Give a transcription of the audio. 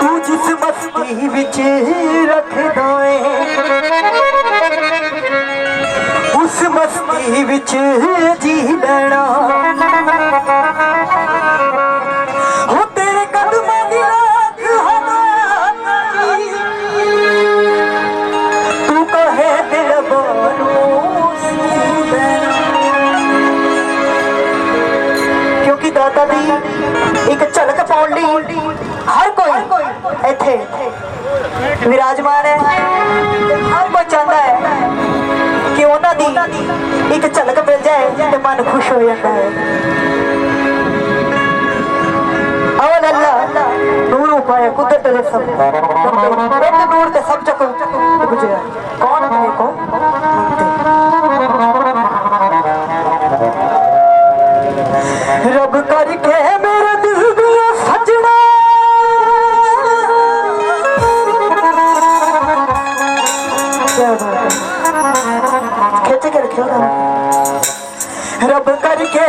ਤੂੰ ਜਿਸ ਮਸਤੀ ਵਿੱਚ ਰੱਖਦਾ ਏ ਉਸ ਮਸਤੀ ਵਿੱਚ ਜੀ ਲੈਣਾ Daddy. ਹਰ ਕੋਈ ਇੱਥੇ ਵਿਰਾਜਮਾਨ ਹੈ ਹਰ ਕੋਈ ਚਾਹੁੰਦਾ ਹੈ ਕਿ ਉਹਨਾਂ ਦੀ ਇੱਕ ਝਲਕ ਮਿਲ ਜਾਏ ਤੇ ਮਨ ਖੁਸ਼ ਹੋ ਜਾਂਦਾ ਹੈ। ਅਵਲ ਅੱਲਾ ਨੂਰ ਪਾਇਆ ਕੁਦਰਤ ਦੇ ਸਭ। ਇੱਕ ਨੂਰ ਤੇ ਸਭ ਚਕੋ। ਗੁਜਰਿਆ। ਕੌਣ ਆਪਣੇ ਕੋ ਰੱਬ ਕਰਕੇ ਰੱਬ ਕਰਕੇ